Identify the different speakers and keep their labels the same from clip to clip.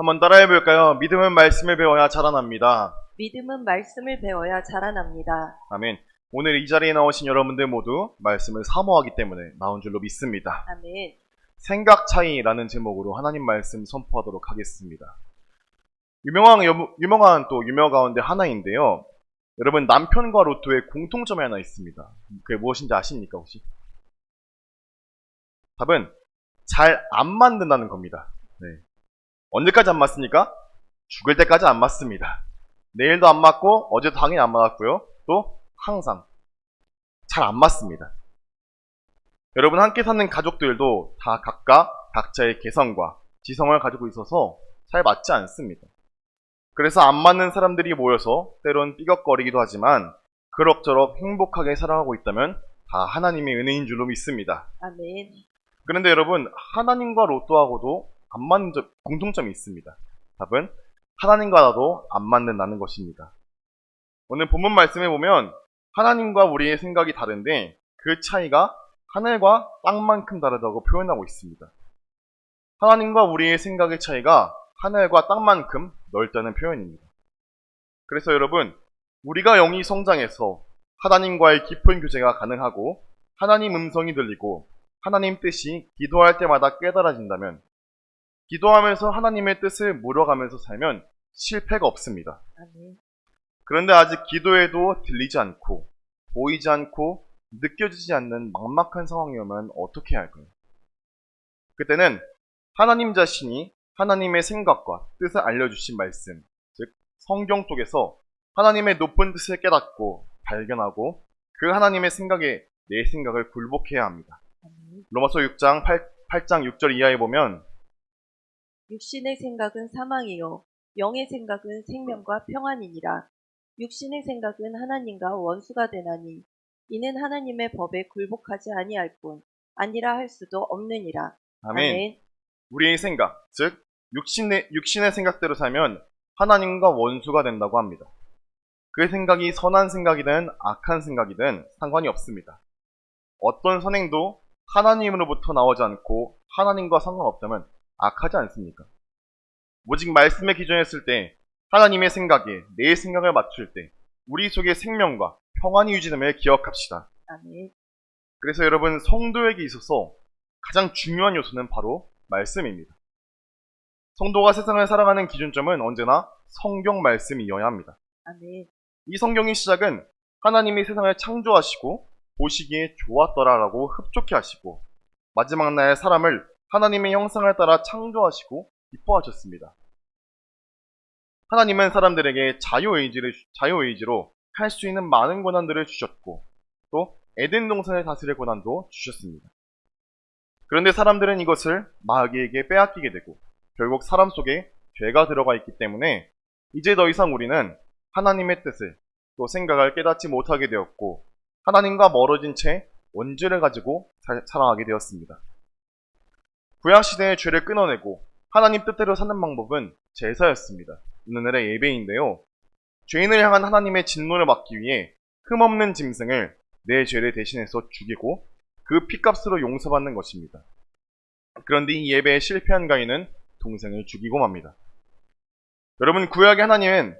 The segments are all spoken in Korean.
Speaker 1: 한번 따라해 볼까요? 믿음은 말씀을 배워야 자라납니다.
Speaker 2: 믿음은 말씀을 배워야 자라납니다.
Speaker 1: 아멘. 오늘 이 자리에 나오신 여러분들 모두 말씀을 사모하기 때문에 나온 줄로 믿습니다.
Speaker 2: 아멘.
Speaker 1: 생각 차이라는 제목으로 하나님 말씀 선포하도록 하겠습니다. 유명한, 여- 유명한 또 유머 가운데 하나인데요. 여러분, 남편과 로또의 공통점이 하나 있습니다. 그게 무엇인지 아십니까, 혹시? 답은 잘안 맞는다는 겁니다. 네. 언제까지 안 맞습니까? 죽을 때까지 안 맞습니다. 내일도 안 맞고, 어제도 당연히 안 맞았고요. 또, 항상. 잘 안 맞습니다. 여러분 함께 사는 가족들도 다 각각 각자의 개성과 지성을 가지고 있어서 잘 맞지 않습니다. 그래서 안 맞는 사람들이 모여서 때론 삐걱거리기도 하지만 그럭저럭 행복하게 살아가고 있다면 다 하나님의 은혜인 줄로 믿습니다.
Speaker 2: 아멘.
Speaker 1: 그런데 여러분 하나님과 로또하고도 안 맞는 점- 공통점이 있습니다. 답은 하나님과 나도 안 맞는다는 것입니다. 오늘 본문 말씀에 보면 하나님과 우리의 생각이 다른데 그 차이가 하늘과 땅만큼 다르다고 표현하고 있습니다. 하나님과 우리의 생각의 차이가 하늘과 땅만큼 넓다는 표현입니다. 그래서 여러분, 우리가 영이 성장해서 하나님과의 깊은 교제가 가능하고 하나님 음성이 들리고 하나님 뜻이 기도할 때마다 깨달아진다면 기도하면서 하나님의 뜻을 물어가면서 살면 실패가 없습니다.
Speaker 2: 아멘.
Speaker 1: 그런데 아직 기도에도 들리지 않고 보이지 않고 느껴지지 않는 막막한 상황이 오면 어떻게 할까요? 그때는 하나님 자신이 하나님의 생각과 뜻을 알려주신 말씀, 즉 성경 속에서 하나님의 높은 뜻을 깨닫고 발견하고 그 하나님의 생각에 내 생각을 굴복해야 합니다.
Speaker 2: 아멘.
Speaker 1: 로마서 6장 8, 8장 6절 이하에 보면
Speaker 2: 육신의 생각은 사망이요 영의 생각은 생명과 평안이니라. 육신의 생각은 하나님과 원수가 되나니 이는 하나님의 법에 굴복하지 아니할 뿐 아니라 할 수도 없느니라.
Speaker 1: 아멘. 우리의 생각, 즉 육신의 육신의 생각대로 살면 하나님과 원수가 된다고 합니다. 그 생각이 선한 생각이든 악한 생각이든 상관이 없습니다. 어떤 선행도 하나님으로부터 나오지 않고 하나님과 상관없다면 악하지 않습니까? 오직 말씀에 기존했을 때 하나님의 생각에 내 생각을 맞출 때 우리 속에 생명과 평안이 유지됨을 기억합시다.
Speaker 2: 아멘.
Speaker 1: 그래서 여러분 성도에게 있어서 가장 중요한 요소는 바로 말씀입니다. 성도가 세상을 살아가는 기준점은 언제나 성경 말씀이어야 합니다.
Speaker 2: 아멘.
Speaker 1: 이 성경의 시작은 하나님이 세상을 창조하시고 보시기에 좋았더라라고 흡족해 하시고 마지막 날 사람을 하나님의 형상을 따라 창조하시고 기뻐하셨습니다. 하나님은 사람들에게 자유의지를, 자유의지로 할 수 있는 많은 권한들을 주셨고 또 에덴 동산을 다스릴 권한도 주셨습니다. 그런데 사람들은 이것을 마귀에게 빼앗기게 되고 결국 사람 속에 죄가 들어가 있기 때문에 이제 더 이상 우리는 하나님의 뜻을 또 생각을 깨닫지 못하게 되었고 하나님과 멀어진 채 원죄를 가지고 살- 살아가게 되었습니다. 구약시대의 죄를 끊어내고 하나님 뜻대로 사는 방법은 제사였습니다. 오늘의 예배인데요. 죄인을 향한 하나님의 진노를 막기 위해 흠없는 짐승을 내 죄를 대신해서 죽이고 그 피값으로 용서받는 것입니다. 그런데 이 예배에 실패한 가인은 동생을 죽이고 맙니다. 여러분 구약의 하나님은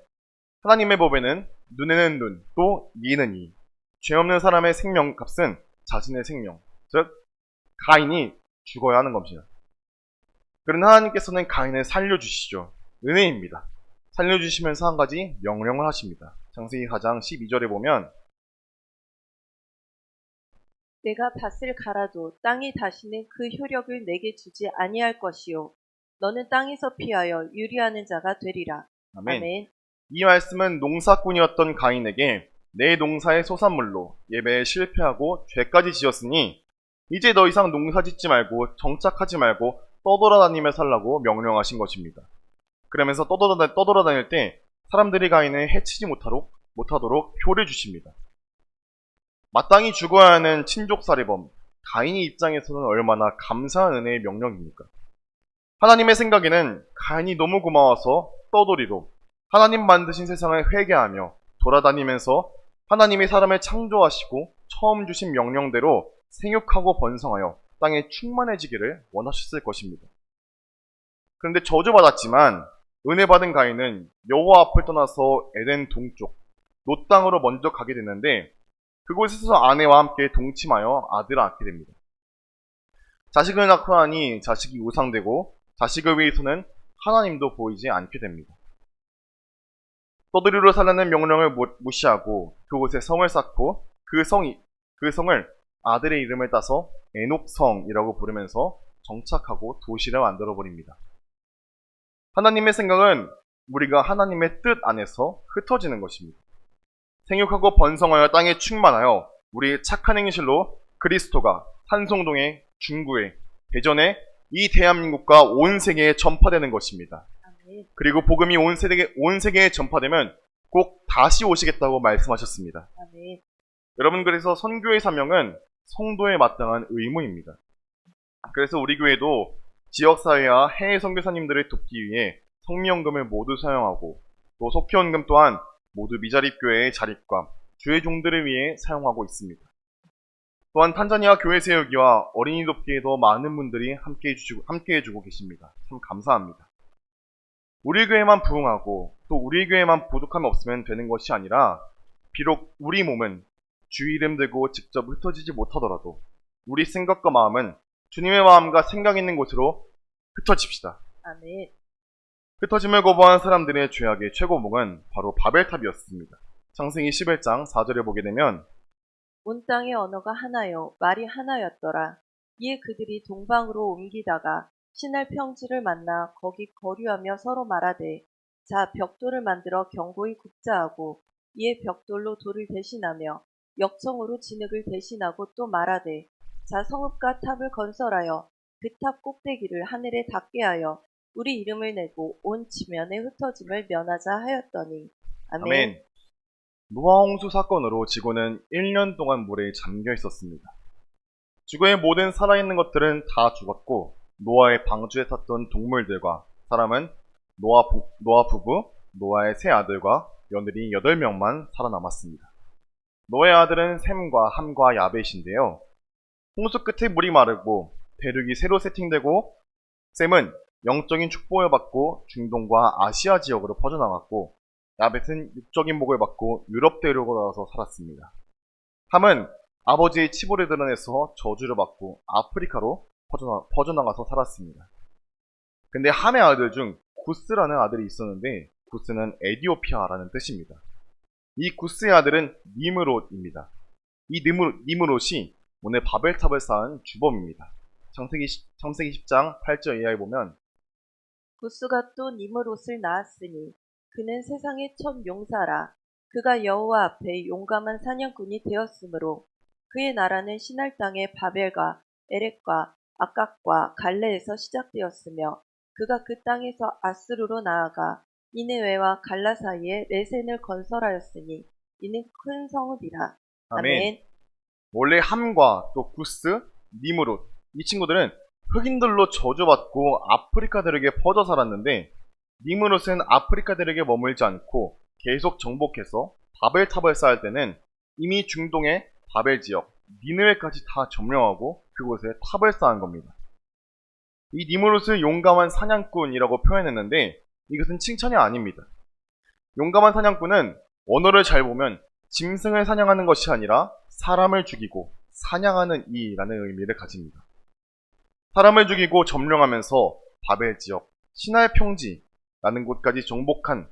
Speaker 1: 하나님의 법에는 눈에는 눈, 또 이에는 이. 죄 없는 사람의 생명값은 자신의 생명, 즉 가인이 죽어야 하는 겁니다. 그런데 하나님께서는 가인을 살려주시죠. 은혜입니다. 살려주시면서 한 가지 명령을 하십니다. 창세기 4장 12절에 보면
Speaker 2: 내가 밭을 갈아도 땅이 다시는 그 효력을 내게 주지 아니할 것이요 너는 땅에서 피하여 유리하는 자가 되리라.
Speaker 1: 아멘.
Speaker 2: 아멘.
Speaker 1: 이 말씀은 농사꾼이었던 가인에게 내 농사의 소산물로 예배에 실패하고 죄까지 지었으니 이제 더 이상 농사 짓지 말고 정착하지 말고 떠돌아다니며 살라고 명령하신 것입니다. 그러면서 떠돌아다, 떠돌아다닐 때 사람들이 가인을 해치지 못하도록, 못하도록 표를 주십니다. 마땅히 죽어야 하는 친족살해범 가인의 입장에서는 얼마나 감사한 은혜의 명령입니까? 하나님의 생각에는 가인이 너무 고마워서 떠돌이로 하나님 만드신 세상을 회개하며 돌아다니면서 하나님이 사람을 창조하시고 처음 주신 명령대로 생육하고 번성하여 땅에 충만해지기를 원하셨을 것입니다. 그런데 저주받았지만 은혜 받은 가인은 여호와 앞을 떠나서 에덴 동쪽 노 땅으로 먼저 가게 됐는데 그곳에서 아내와 함께 동침하여 아들을 낳게 됩니다. 자식을 낳고 나니 자식이 우상되고 자식을 위해서는 하나님도 보이지 않게 됩니다. 떠들이로 살라는 명령을 무- 무시하고 그곳에 성을 쌓고 그 성이 그 성을 아들의 이름을 따서 에녹성이라고 부르면서 정착하고 도시를 만들어 버립니다. 하나님의 생각은 우리가 하나님의 뜻 안에서 흩어지는 것입니다. 생육하고 번성하여 땅에 충만하여 우리의 착한 행실로 그리스도가 한송동에 중구에 대전에 이 대한민국과 온 세계에 전파되는 것입니다. 그리고 복음이 온 세계 온 세계에 전파되면 꼭 다시 오시겠다고 말씀하셨습니다. 여러분 그래서 선교의 사명은 성도에 마땅한 의무입니다. 그래서 우리 교회도 지역사회와 해외 선교사님들을 돕기 위해 성미연금을 모두 사용하고 또 속회원금 또한 모두 미자립 교회의 자립과 주의 종들을 위해 사용하고 있습니다. 또한 탄자니아 교회 세우기와 어린이 돕기에도 많은 분들이 함께 해주시고, 함께 해주고 계십니다. 참 감사합니다. 우리 교회만 부흥하고 또 우리 교회만 부족함이 없으면 되는 것이 아니라 비록 우리 몸은 주 이름 들고 직접 흩어지지 못하더라도 우리 생각과 마음은 주님의 마음과 생각 있는 곳으로 흩어집시다.
Speaker 2: 아멘.
Speaker 1: 흩어짐을 거부한 사람들의 죄악의 최고봉은 바로 바벨탑이었습니다. 창세기 11장 4절에 보게 되면
Speaker 2: 온 땅의 언어가 하나요, 말이 하나였더라. 이에 그들이 동방으로 옮기다가 신할 평지를 만나 거기 거류하며 서로 말하되, 자 벽돌을 만들어 경고히 굽자하고 이에 벽돌로 돌을 대신하며 역청으로 진흙을 대신하고 또 말하되, 자 성읍과 탑을 건설하여 그 탑 꼭대기를 하늘에 닿게 하여 우리 이름을 내고 온 지면에 흩어짐을 면하자 하였더니 아멘.
Speaker 1: 아멘. 노아 홍수 사건으로 지구는 1년 동안 물에 잠겨 있었습니다. 지구의 모든 살아있는 것들은 다 죽었고 노아의 방주에 탔던 동물들과 사람은 노아, 부, 노아 부부, 노아의 세 아들과 며느리 8명만 살아남았습니다. 노아의 아들은 샘과 함과 야벳인데요. 홍수 끝에 물이 마르고 대륙이 새로 세팅되고 샘은 영적인 축복을 받고 중동과 아시아 지역으로 퍼져나갔고 야벳은 육적인 복을 받고 유럽 대륙으로 와서 살았습니다. 함은 아버지의 치부를 드러내서 저주를 받고 아프리카로 퍼져나, 퍼져나가서 살았습니다. 근데 함의 아들 중 구스라는 아들이 있었는데 구스는 에디오피아라는 뜻입니다. 이 구스의 아들은 니므롯입니다. 이 니므, 니므롯이 오늘 바벨탑을 쌓은 주범입니다. 창세기, 10 창세기 10장 8절 이하에 보면
Speaker 2: 구스가 또 니므롯을 낳았으니 그는 세상의 첫 용사라. 그가 여호와 앞에 용감한 사냥꾼이 되었으므로 그의 나라는 신할 땅의 바벨과 에렉과 아깝과 갈레에서 시작되었으며 그가 그 땅에서 아스루로 나아가 니네웨와 갈라 사이에 레센을 건설하였으니 이는 큰 성읍이라.
Speaker 1: 아멘. 원래 함과 또 구스, 니무롯 이 친구들은 흑인들로 저주받고 아프리카 대륙에 퍼져 살았는데 니무롯은 아프리카 대륙에 머물지 않고 계속 정복해서 바벨탑을 쌓을 때는 이미 중동의 바벨 지역 니느웨까지 다 점령하고 그곳에 탑을 쌓은 겁니다. 이 니무롯을 용감한 사냥꾼이라고 표현했는데 이것은 칭찬이 아닙니다. 용감한 사냥꾼은 언어를 잘 보면 짐승을 사냥하는 것이 아니라 사람을 죽이고 사냥하는 이라는 의미를 가집니다. 사람을 죽이고 점령하면서 바벨 지역, 신할 평지라는 곳까지 정복한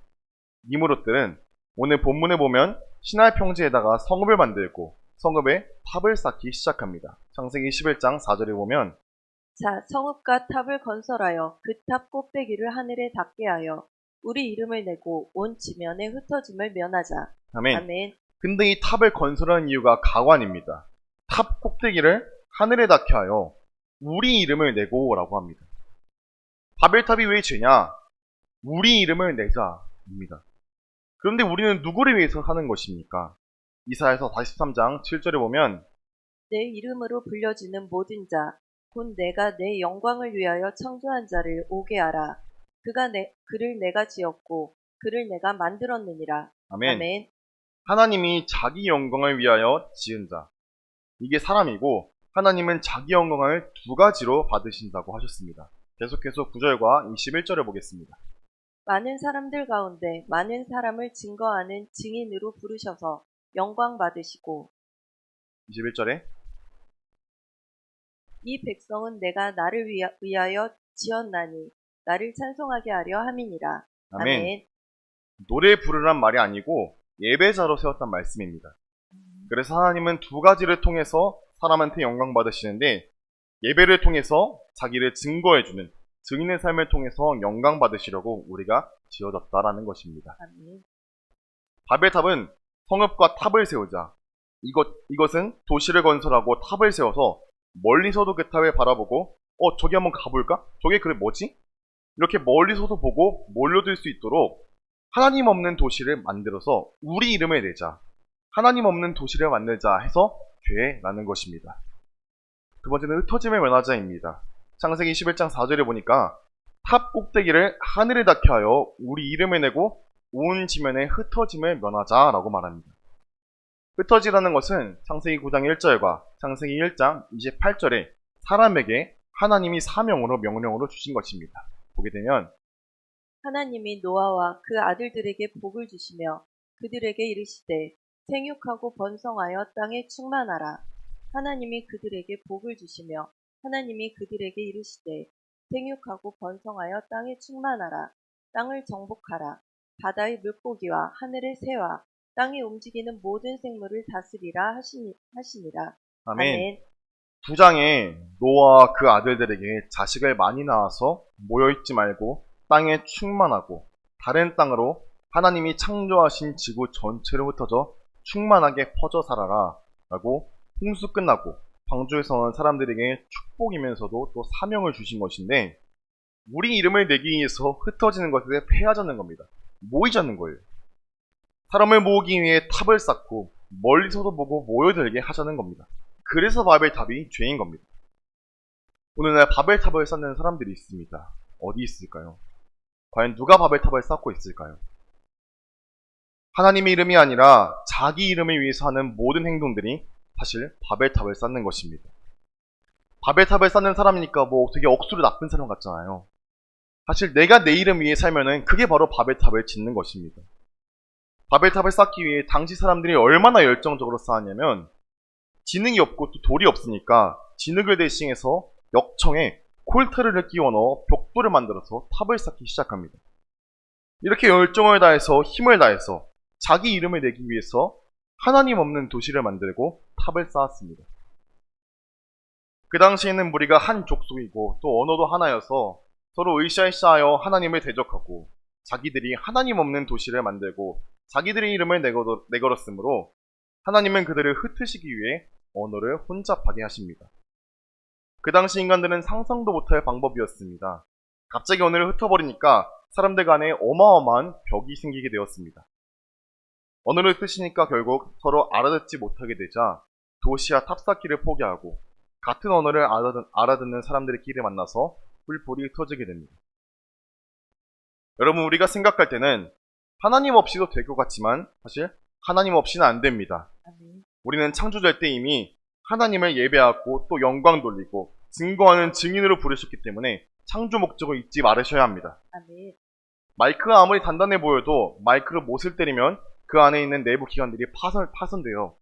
Speaker 1: 니무롯들은 오늘 본문에 보면 신할 평지에다가 성읍을 만들고 성읍에 탑을 쌓기 시작합니다. 창세기 11장 4절에 보면
Speaker 2: 자, 성읍과 탑을 건설하여 그탑 꼭대기를 하늘에 닿게 하여 우리 이름을 내고 온 지면에 흩어짐을 면하자.
Speaker 1: 아멘.
Speaker 2: 아멘.
Speaker 1: 근데 이 탑을 건설한 이유가 가관입니다. 탑 꼭대기를 하늘에 닿게 하여 우리 이름을 내고라고 합니다. 바벨탑이 왜 죄냐? 우리 이름을 내자입니다. 그런데 우리는 누구를 위해서 하는 것입니까? 이사에서 43장 7절에 보면
Speaker 2: 내 이름으로 불려지는 모든 자, 곧 내가 내 영광을 위하여 창조한 자를 오게 하라. 그가 내, 그를 내가 지었고, 그를 내가 만들었느니라.
Speaker 1: 아멘.
Speaker 2: 아멘.
Speaker 1: 하나님이 자기 영광을 위하여 지은 자. 이게 사람이고 하나님은 자기 영광을 두 가지로 받으신다고 하셨습니다. 계속해서 9절과 21절을 보겠습니다.
Speaker 2: 많은 사람들 가운데 많은 사람을 증거하는 증인으로 부르셔서 영광 받으시고
Speaker 1: 21절에
Speaker 2: 이 백성은 내가 나를 위하- 위하여 지었나니 나를 찬송하게 하려 함이니라.
Speaker 1: 아멘.
Speaker 2: 아멘.
Speaker 1: 노래 부르란 말이 아니고 예배자로 세웠단 말씀입니다. 그래서 하나님은 두 가지를 통해서 사람한테 영광 받으시는데 예배를 통해서 자기를 증거해주는 증인의 삶을 통해서 영광 받으시려고 우리가 지어졌다라는 것입니다.
Speaker 2: 아멘.
Speaker 1: 바벨 탑은 성읍과 탑을 세우자. 이것, 이것은 도시를 건설하고 탑을 세워서 멀리서도 그 탑을 바라보고, 어, 저기 한번 가볼까? 저게 그래 뭐지? 이렇게 멀리서도 보고 몰려들 수 있도록 하나님 없는 도시를 만들어서 우리 이름을 내자. 하나님 없는 도시를 만들자 해서 죄라는 것입니다. 두 번째는 흩어짐의 면하자입니다. 창세기 11장 4절에 보니까 탑 꼭대기를 하늘에 닿게 하여 우리 이름을 내고 온 지면에 흩어짐을 면하자라고 말합니다. 흩어지라는 것은 창세기 9장 1절과 창세기 1장 28절에 사람에게 하나님이 사명으로 명령으로 주신 것입니다. 보게 되면
Speaker 2: 하나님이 노아와 그 아들들에게 복을 주시며 그들에게 이르시되 생육하고 번성하여 땅에 충만하라. 하나님이 그들에게 복을 주시며 하나님이 그들에게 이르시되 생육하고 번성하여 땅에 충만하라. 땅을 정복하라. 바다의 물고기와 하늘의 새와 땅에 움직이는 모든 생물을 다스리라 하시니, 하시니라.
Speaker 1: 아멘. 두 장에 노아와 그 아들들에게 자식을 많이 낳아서 모여있지 말고 땅에 충만하고 다른 땅으로 하나님이 창조하신 지구 전체로 흩어져 충만하게 퍼져 살아라 라고 홍수 끝나고 방주에서 온 사람들에게 축복이면서도 또 사명을 주신 것인데 우리 이름을 내기 위해서 흩어지는 것에 패하자는 겁니다. 모이자는 거예요. 사람을 모으기 위해 탑을 쌓고 멀리서도 보고 모여들게 하자는 겁니다. 그래서 바벨탑이 죄인 겁니다. 오늘날 바벨탑을 쌓는 사람들이 있습니다. 어디 있을까요? 과연 누가 바벨탑을 쌓고 있을까요? 하나님의 이름이 아니라 자기 이름을 위해서 하는 모든 행동들이 사실 바벨탑을 쌓는 것입니다. 바벨탑을 쌓는 사람이니까 뭐 되게 억수로 나쁜 사람 같잖아요. 사실 내가 내 이름 위해 살면은 그게 바로 바벨탑을 짓는 것입니다. 바벨탑을 쌓기 위해 당시 사람들이 얼마나 열정적으로 쌓았냐면 지능이 없고 또 돌이 없으니까 진흙을 대신해서 역청에 콜트를 끼워 넣어 벽돌을 만들어서 탑을 쌓기 시작합니다. 이렇게 열정을 다해서 힘을 다해서 자기 이름을 내기 위해서 하나님 없는 도시를 만들고 탑을 쌓았습니다. 그 당시에는 무리가 한 족속이고 또 언어도 하나여서 서로 으쌰으쌰하여 하나님을 대적하고 자기들이 하나님 없는 도시를 만들고 자기들의 이름을 내걸었으므로 하나님은 그들을 흩으시기 위해 언어를 혼잡하게 하십니다. 그 당시 인간들은 상상도 못할 방법이었습니다. 갑자기 언어를 흩어버리니까 사람들 간에 어마어마한 벽이 생기게 되었습니다. 언어를 흩으시니까 결국 서로 알아듣지 못하게 되자 도시와 탑쌓기를 포기하고 같은 언어를 알아듣, 알아듣는 사람들끼리 만나서 뿔뿔이 흩어지게 됩니다. 여러분 우리가 생각할 때는 하나님 없이도 될 것 같지만 사실 하나님 없이는 안 됩니다.
Speaker 2: 아멘.
Speaker 1: 우리는 창조절 때 이미 하나님을 예배하고 또 영광 돌리고 증거하는 증인으로 부르셨기 때문에 창조 목적을 잊지 말으셔야 합니다.
Speaker 2: 아멘.
Speaker 1: 마이크가 아무리 단단해 보여도 마이크를 못을 때리면 그 안에 있는 내부 기관들이 파손, 파손돼요.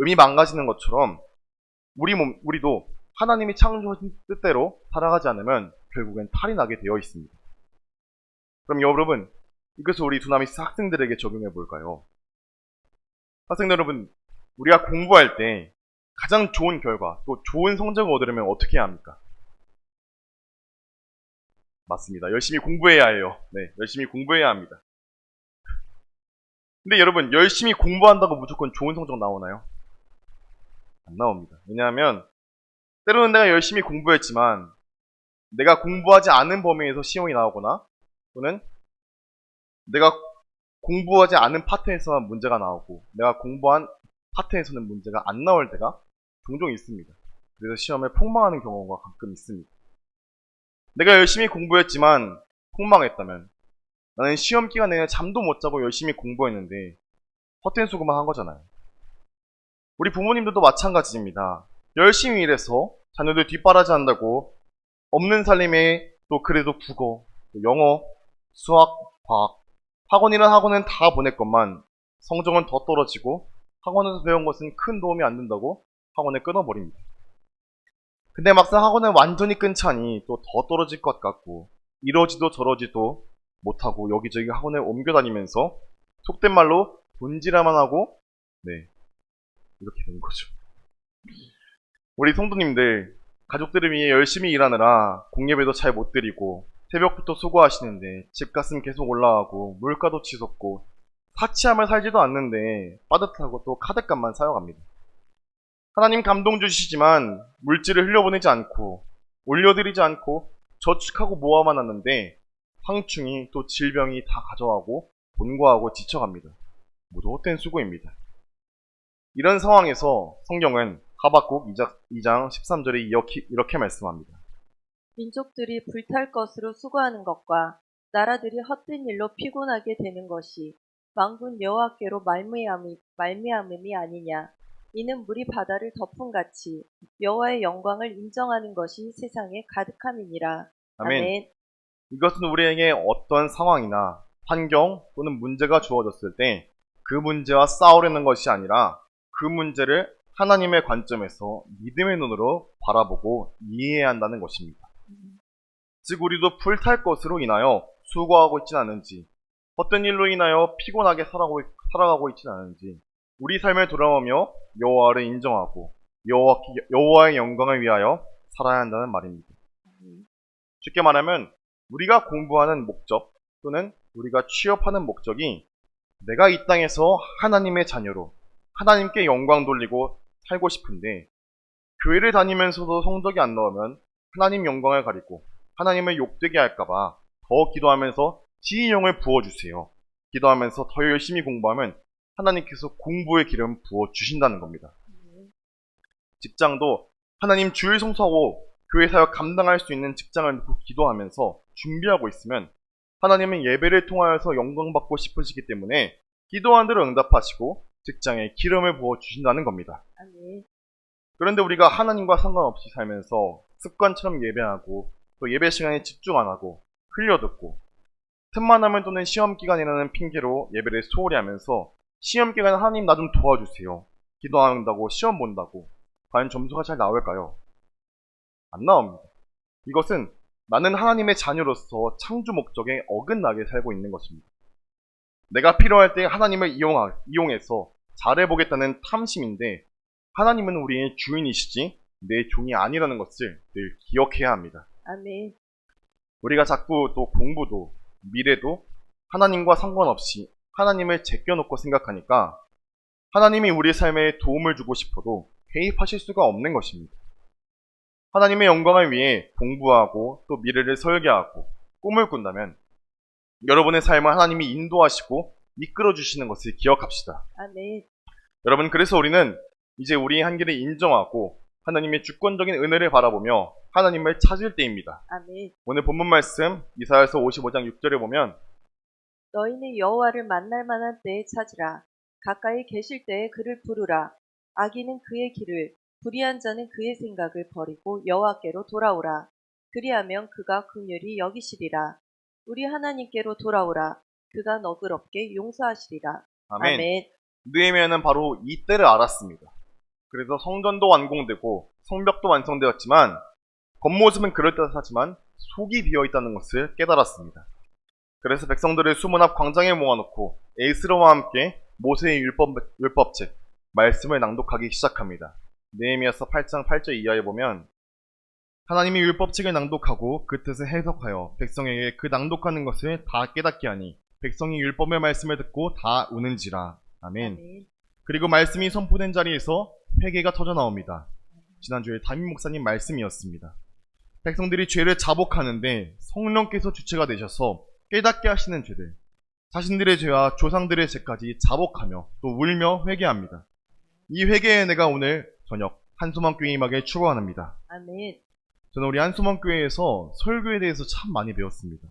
Speaker 1: 음이 망가지는 것처럼 우리 몸, 우리도 하나님이 창조하신 뜻대로 살아가지 않으면 결국엔 탈이 나게 되어 있습니다. 그럼 여러분, 이것을 우리 두나미스 학생들에게 적용해 볼까요? 학생들 여러분, 우리가 공부할 때 가장 좋은 결과, 또 좋은 성적을 얻으려면 어떻게 해야 합니까? 맞습니다. 열심히 공부해야 해요. 네, 열심히 공부해야 합니다. 근데 여러분, 열심히 공부한다고 무조건 좋은 성적 나오나요? 안 나옵니다. 왜냐하면, 때로는 내가 열심히 공부했지만, 내가 공부하지 않은 범위에서 시험이 나오거나, 또는 내가 공부하지 않은 파트에서만 문제가 나오고, 내가 공부한 파트에서는 문제가 안 나올 때가 종종 있습니다. 그래서 시험에 폭망하는 경우가 가끔 있습니다. 내가 열심히 공부했지만 폭망했다면 나는 시험 기간 내내 잠도 못 자고 열심히 공부했는데 허튼 수고만 한 거잖아요. 우리 부모님들도 마찬가지입니다. 열심히 일해서 자녀들 뒷바라지 한다고 없는 살림에 또 그래도 국어, 또 영어, 수학, 과학, 학원이란 학원은 다 보냈건만 성적은 더 떨어지고 학원에서 배운 것은 큰 도움이 안 된다고 학원을 끊어버립니다. 근데 막상 학원을 완전히 끊자니 또 더 떨어질 것 같고 이러지도 저러지도 못하고 여기저기 학원을 옮겨 다니면서 속된 말로 돈지라만 하고 네 이렇게 되는 거죠. 우리 성도님들 가족들을 위해 열심히 일하느라 공예배도 잘 못 드리고 새벽부터 수고하시는데 집값은 계속 올라가고 물가도 치솟고 사치하며 살지도 않는데 빠듯하고 또 카드값만 사용합니다. 하나님 감동 주시지만 물질을 흘려보내지 않고 올려드리지 않고 저축하고 모아만 놨는데 황충이 또 질병이 다 가져가고 본과하고 지쳐갑니다. 모두 헛된 수고입니다. 이런 상황에서 성경은 하박국 2장 13절에 이렇게, 이렇게 말씀합니다.
Speaker 2: 민족들이 불탈 것으로 수고하는 것과 나라들이 헛된 일로 피곤하게 되는 것이 망군 여호와께로 말미암음이 아니냐. 이는 물이 바다를 덮은 같이 여호와의 영광을 인정하는 것이 세상에 가득함이니라.
Speaker 1: 아멘. 이것은 우리에게 어떤 상황이나 환경 또는 문제가 주어졌을 때 그 문제와 싸우려는 것이 아니라 그 문제를 하나님의 관점에서 믿음의 눈으로 바라보고 이해해야 한다는 것입니다. 즉 우리도 불탈 것으로 인하여 수고하고 있진 않은지 어떤 일로 인하여 피곤하게 살아가고, 살아가고 있진 않은지 우리 삶에 돌아오며 여호와를 인정하고 여호와, 여호와의 영광을 위하여 살아야 한다는 말입니다. 쉽게 말하면 우리가 공부하는 목적 또는 우리가 취업하는 목적이 내가 이 땅에서 하나님의 자녀로 하나님께 영광 돌리고 살고 싶은데 교회를 다니면서도 성적이 안 나오면 하나님 영광을 가리고 하나님을 욕되게 할까봐 더 기도하면서 지인용을 부어주세요. 기도하면서 더 열심히 공부하면 하나님께서 공부의 기름 부어 주신다는 겁니다. 직장도 하나님 주일 성수하고 교회 사역 감당할 수 있는 직장을 놓고 기도하면서 준비하고 있으면 하나님은 예배를 통하여서 영광 받고 싶으시기 때문에 기도한 대로 응답하시고 직장에 기름을 부어 주신다는 겁니다. 그런데 우리가 하나님과 상관없이 살면서 습관처럼 예배하고 또 예배 시간에 집중 안 하고 흘려듣고 틈만 하면 또는 시험 기간이라는 핑계로 예배를 소홀히 하면서 시험 기간에 하나님 나 좀 도와주세요. 기도한다고 시험 본다고 과연 점수가 잘 나올까요? 안 나옵니다. 이것은 나는 하나님의 자녀로서 창조 목적에 어긋나게 살고 있는 것입니다. 내가 필요할 때 하나님을 이용하, 이용해서 잘해보겠다는 탐심인데 하나님은 우리의 주인이시지 내 종이 아니라는 것을 늘 기억해야 합니다.
Speaker 2: 아멘.
Speaker 1: 우리가 자꾸 또 공부도 미래도 하나님과 상관없이 하나님을 제껴놓고 생각하니까 하나님이 우리 삶에 도움을 주고 싶어도 개입하실 수가 없는 것입니다. 하나님의 영광을 위해 공부하고 또 미래를 설계하고 꿈을 꾼다면 여러분의 삶을 하나님이 인도하시고 이끌어 주시는 것을 기억합시다.
Speaker 2: 아멘.
Speaker 1: 여러분 그래서 우리는 이제 우리의 한계를 인정하고 하나님의 주권적인 은혜를 바라보며 하나님을 찾을 때입니다.
Speaker 2: 아멘.
Speaker 1: 오늘 본문 말씀 이사야서 55장 6절에 보면
Speaker 2: 너희는 여호와를 만날 만한 때에 찾으라. 가까이 계실 때에 그를 부르라. 악인은 그의 길을, 불의한 자는 그의 생각을 버리고 여호와께로 돌아오라. 그리하면 그가 긍휼히 여기시리라. 우리 하나님께로 돌아오라. 그가 너그럽게 용서하시리라.
Speaker 1: 아멘.
Speaker 2: 아멘.
Speaker 1: 느헤미야는 바로 이때를 알았습니다. 그래서 성전도 완공되고 성벽도 완성되었지만 겉모습은 그럴듯하지만 속이 비어 있다는 것을 깨달았습니다. 그래서 백성들을 수문 앞 광장에 모아놓고 에스라와 함께 모세의 율법, 율법책 말씀을 낭독하기 시작합니다. 느헤미야서 8장 8절 이하에 보면 하나님이 율법책을 낭독하고 그 뜻을 해석하여 백성에게 그 낭독하는 것을 다 깨닫게 하니 백성이 율법의 말씀을 듣고 다 우는지라. 아멘.
Speaker 2: 아멘.
Speaker 1: 그리고 말씀이 선포된 자리에서 회개가 터져 나옵니다. 지난주에 담임 목사님 말씀이었습니다. 백성들이 죄를 자복하는데 성령께서 주체가 되셔서 깨닫게 하시는 죄들, 자신들의 죄와 조상들의 죄까지 자복하며 또 울며 회개합니다. 이 회개의 내가 오늘 저녁 한소만 교회 임하게 축원합니다.
Speaker 2: 아멘.
Speaker 1: 저는 우리 한소만 교회에서 설교에 대해서 참 많이 배웠습니다.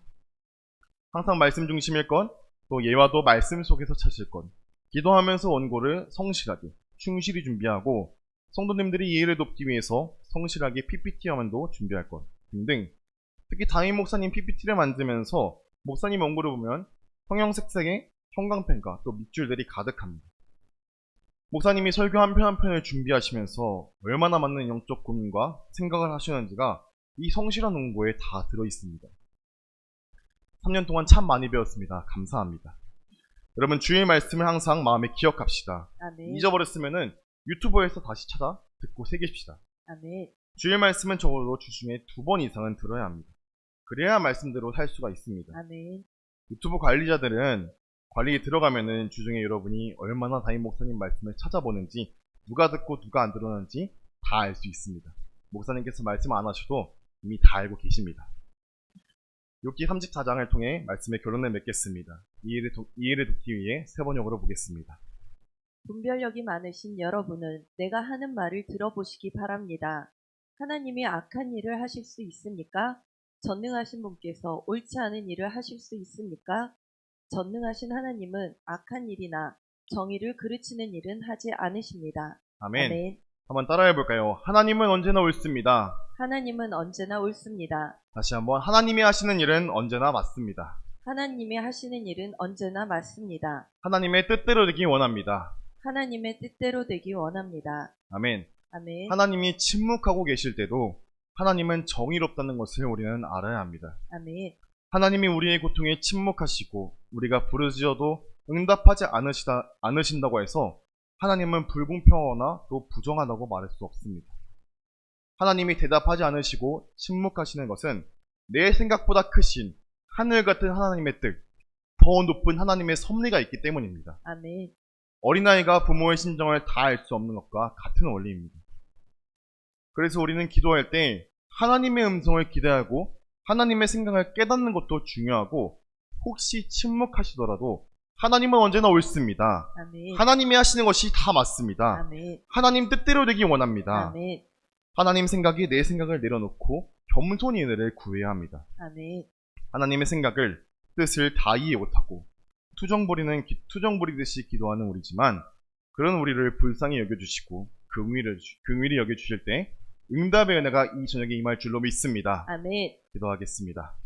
Speaker 1: 항상 말씀 중심일 건, 또 예와도 말씀 속에서 찾을 건, 기도하면서 원고를 성실하게, 충실히 준비하고, 성도님들이 이해를 돕기 위해서 성실하게 PPT 화면도 준비할 것 등등 특히 담임 목사님 PPT를 만들면서 목사님 원고를 보면 형형색색의 형광펜과 또 밑줄들이 가득합니다. 목사님이 설교 한 편 한 편을 준비하시면서 얼마나 많은 영적 고민과 생각을 하시는지가 이 성실한 원고에 다 들어 있습니다. 3년 동안 참 많이 배웠습니다. 감사합니다. 여러분 주의 말씀을 항상 마음에 기억합시다.
Speaker 2: 아멘.
Speaker 1: 잊어버렸으면은 유튜브에서 다시 찾아 듣고 새깁시다.
Speaker 2: 아멘.
Speaker 1: 주의 말씀은 적어도 주 중에 두 번 이상은 들어야 합니다. 그래야 말씀대로 살 수가 있습니다.
Speaker 2: 아멘.
Speaker 1: 유튜브 관리자들은 관리에 들어가면은 주중에 여러분이 얼마나 담임 목사님 말씀을 찾아보는지 누가 듣고 누가 안 들었는지 다 알 수 있습니다. 목사님께서 말씀 안 하셔도 이미 다 알고 계십니다. 욥기 34장을 통해 말씀의 결론을 맺겠습니다. 이해를, 도, 이해를 돕기 위해 세 번역으로 보겠습니다.
Speaker 2: 분별력이 많으신 여러분은 내가 하는 말을 들어보시기 바랍니다. 하나님이 악한 일을 하실 수 있습니까? 전능하신 분께서 옳지 않은 일을 하실 수 있습니까? 전능하신 하나님은 악한 일이나 정의를 그르치는 일은 하지 않으십니다.
Speaker 1: 아멘.
Speaker 2: 아멘.
Speaker 1: 한번 따라해 볼까요? 하나님은 언제나 옳습니다.
Speaker 2: 하나님은 언제나 옳습니다.
Speaker 1: 다시 한번 하나님이 하시는 일은 언제나 맞습니다.
Speaker 2: 하나님이 하시는 일은 언제나 맞습니다.
Speaker 1: 하나님의 뜻대로 되기 원합니다.
Speaker 2: 하나님의 뜻대로 되기 원합니다.
Speaker 1: 아멘.
Speaker 2: 아멘.
Speaker 1: 하나님이 침묵하고 계실 때도 하나님은 정의롭다는 것을 우리는 알아야 합니다.
Speaker 2: 아멘.
Speaker 1: 하나님이 우리의 고통에 침묵하시고 우리가 부르짖어도 응답하지 않으시다, 않으신다고 해서 하나님은 불공평하거나 또 부정하다고 말할 수 없습니다. 하나님이 대답하지 않으시고 침묵하시는 것은 내 생각보다 크신 하늘 같은 하나님의 뜻, 더 높은 하나님의 섭리가 있기 때문입니다.
Speaker 2: 아멘.
Speaker 1: 어린아이가 부모의 심정을 다 알 수 없는 것과 같은 원리입니다. 그래서 우리는 기도할 때 하나님의 음성을 기대하고 하나님의 생각을 깨닫는 것도 중요하고 혹시 침묵하시더라도 하나님은 언제나 옳습니다.
Speaker 2: 아멘.
Speaker 1: 하나님이 하시는 것이 다 맞습니다.
Speaker 2: 아멘.
Speaker 1: 하나님 뜻대로 되기 원합니다.
Speaker 2: 아멘.
Speaker 1: 하나님 생각이 내 생각을 내려놓고 겸손히 은혜를 구해야 합니다.
Speaker 2: 아멘.
Speaker 1: 하나님의 생각을 뜻을 다 이해 못하고 투정 부리는 기- 투정 부리듯이 기도하는 우리지만 그런 우리를 불쌍히 여겨주시고 긍휼을 주- 긍휼히 여겨주실 때 응답의 은혜가 이 저녁에 임할 줄로 믿습니다.
Speaker 2: 아멘.
Speaker 1: 기도하겠습니다.